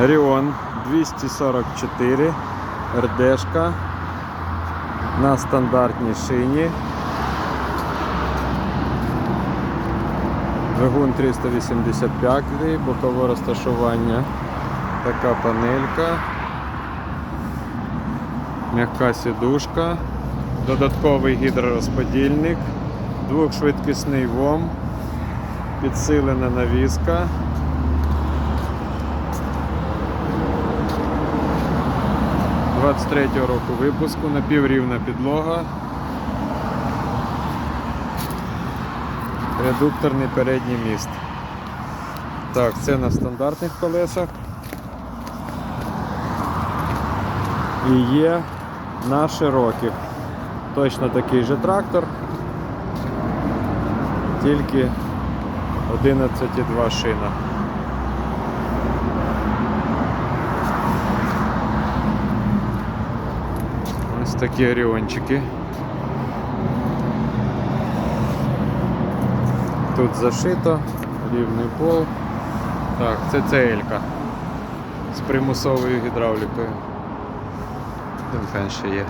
Ріон 244 РДшка на стандартній шині. Двигун 385, бокове розташування. Така панелька. М'яка сідушка, додатковий гідророзподільник, двохшвидкісний ВОМ, підсилена навіска. – 23-го року випуску, напіврівна підлога. Редукторний передній міст. Так, це на стандартних колесах. І є на широких. Точно такий же трактор, тільки 11,2 шина. Такі оріончики. Тут зашито, рівний пол. Так, це целька з примусовою гідравлікою. Тим менше є.